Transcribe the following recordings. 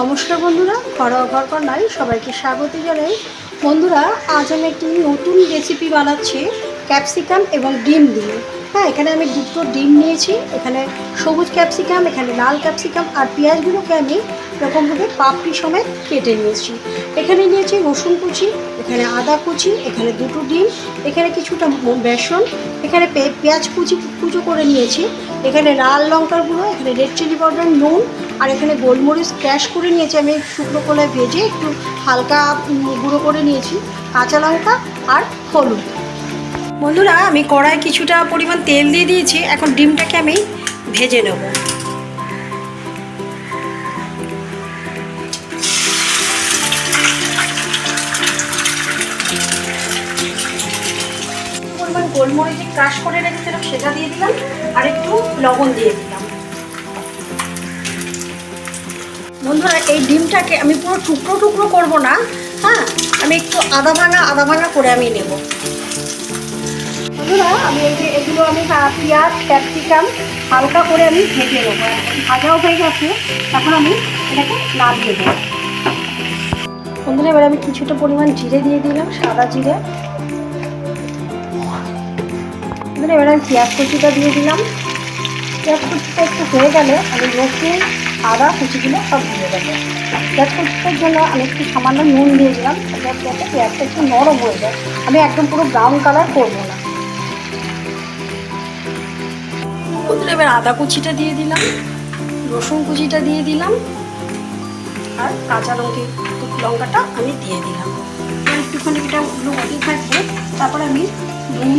নমস্কার বন্ধুরা, ঘরোয়া ঘর কন্যায় সবাইকে স্বাগত জানাই। বন্ধুরা, আজ আমি একটি নতুন রেসিপি বানাচ্ছি ক্যাপসিকাম এবং ডিম দিয়ে। হ্যাঁ এখানে আমি দুটো ডিম নিয়েছি, এখানে সবুজ ক্যাপসিকাম এখানে লাল ক্যাপসিকাম আর পেঁয়াজগুলোকে আমি এরকমভাবে পাপড়ি সমেত কেটে নিয়েছি। এখানে নিয়েছি রসুন কুচি, এখানে আদা কুচি, এখানে দুটো ডিম, এখানে কিছুটা বেসন, এখানে পেঁয়াজ কুচি, কুচো করে নিয়েছি। এখানে লাল লঙ্কার গুঁড়ো, এখানে রেড চিলি পাউডার নুন আর এখানে গোলমরিচ ক্র্যাশ করে নিয়েছি, আমি শুকনো কলায় ভেজে একটু হালকা গুঁড়ো করে নিয়েছি, কাঁচা লঙ্কা আর হলুদ। বন্ধুরা, আমি কড়ায় কিছুটা পরিমাণ তেল দিয়ে দিয়েছি, এখন ডিমটাকে আমি ভেজে নেব। পরিমাণ গোলমরিচ ক্রাশ করে রেখেছিলাম, সেটা দিয়ে দিলাম, আর একটু লবণ দিয়ে দিলাম। বন্ধুরা এই ডিমটাকে আমি পুরো টুকরো টুকরো করব না হ্যাঁ? আমি একটু আদা ভাঙা আদা ভাঙা করে আমি নেব। বন্ধুরা, আমি এই যে এগুলো আমি পেঁয়াজ, ক্যাপসিকাম হালকা করে আমি ভেজে নেব। ভাজাও হয়ে গেছে, এখন আমি এটাকে নামিয়ে দেবো। বন্ধুরা, এবার আমি কিছুটা পরিমাণ জিরে দিয়ে দিলাম, সাদা জিরে। এবার আমি পেঁয়াজ কুচিটা দিয়ে দিলাম। পেঁয়াজ কুচিটা একটু হয়ে গেলে আমি রসুন আদা, কুচিগুলো সব দিয়ে দেবো। পেঁয়াজ কুচিটার জন্য আমি একটু সামান্য নুন দিয়ে দিলাম। যাতে পেঁয়াজটা একটু নরম হয়ে যায় আমি একদম পুরো ব্রাউন কালার করব না। এবার আদা কুচিটা দিয়ে দিলাম, রসুন কুচিটা দিয়ে দিলাম, আর কাঁচা লঙ্কি, লঙ্কাটা আমি দিয়ে দিলাম। একটুখানি এটা ওগুলো থাকবে তারপর আমি নুন,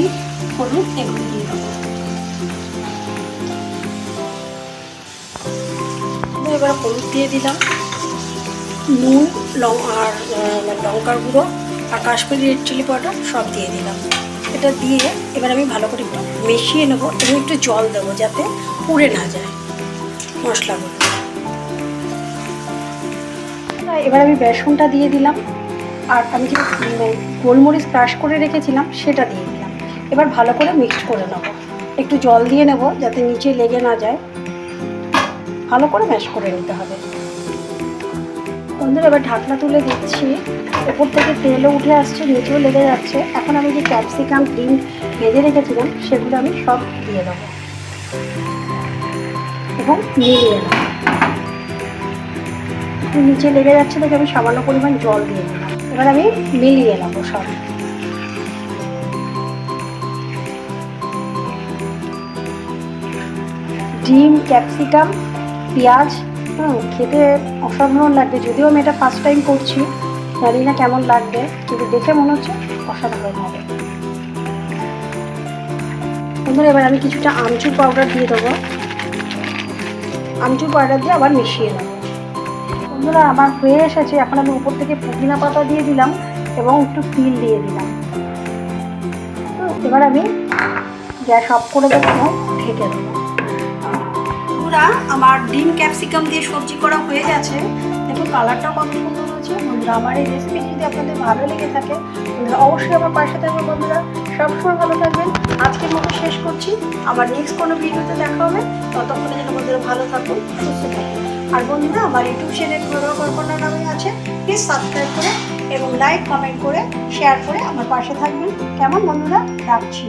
হলুদ, এগুলো দিয়ে দেবো। এবার হলুদ দিয়ে দিলাম। নুন, লং আর লঙ্কার গুঁড়ো আর কাশ্মীরি রেড চিলি পাউডার সব দিয়ে দিলাম। এটা দিয়ে এবার আমি ভালো করে একটু মিশিয়ে নেব এবং একটু জল দেবো যাতে পুড়ে না যায় মশলাগুলো। এবার আমি বেসনটা দিয়ে দিলাম। আর আমি যে গোলমরিচ ক্রাশ করে রেখেছিলাম সেটা দিয়ে দিলাম। এবার ভালো করে মিক্সড করে নেব। একটু জল দিয়ে নেব যাতে নিচে লেগে না যায়। ভালো করে ম্যাশ করে নিতে হবে। বন্ধুরা, এবার ঢাকনা তুলে দিচ্ছি। ওপর থেকে তেলও উঠে আসছে নিচেও লেগে যাচ্ছে। এখন আমি যে ক্যাপসিকাম ডিম ভেজে রেখেছিলাম, সেগুলো আমি সব দিয়ে দেবো। এবং মিলিয়ে নেব নিচে লেগে যাচ্ছে দেখে আমি সামান্য পরিমাণ জল দিয়ে দিলাম। এবার আমি মিলিয়ে নেব সব। ডিম ক্যাপসিকাম পেঁয়াজ, হুম, খেতে অসাধারণ লাগবে। যদিও আমি এটা ফার্স্ট টাইম করছি, জানি না কেমন লাগবে, কিন্তু দেখে মনে হচ্ছে অসাধারণ হবে। বন্ধুরা, এবার আমি কিছুটা আমচুর পাউডার দিয়ে দেবো। আমচুর পাউডার দিয়ে আবার মিশিয়ে নেব। বন্ধুরা, আমার হয়ে এসেছে। এখন আমি উপর থেকে পুদিনা পাতা দিয়ে দিলাম এবং একটু তিল দিয়ে দিলাম। তো এবার আমি গ্যাস অফ করে দেবো ঢেকে দেবো। বন্ধুরা, আমার ডিম ক্যাপসিকাম দিয়ে সবজি করা হয়ে গেছে। দেখুন কালারটা কত সুন্দর হয়েছে। বন্ধুরা, আমার এই রেসিপি যদি আপনাদের ভালো লেগে থাকে অবশ্যই আমার পাশে থাকবেন, বন্ধুরা। সবসময় ভালো থাকবেন। আজকের মতো শেষ করছি। আবার নেক্সট কোনো ভিডিওতে দেখা হবে। ততক্ষণে যেন বন্ধুরা ভালো থাকুন, সুস্থ থাকুন। আর বন্ধুরা, আমার ইউটিউব চ্যানেল ঘরোয়া কল্পনা নামে আছে। প্লিজ সাবস্ক্রাইব করে এবং লাইক কমেন্ট করে শেয়ার করে আমার পাশে থাকবেন। কেমন বন্ধুরা? রাখছি।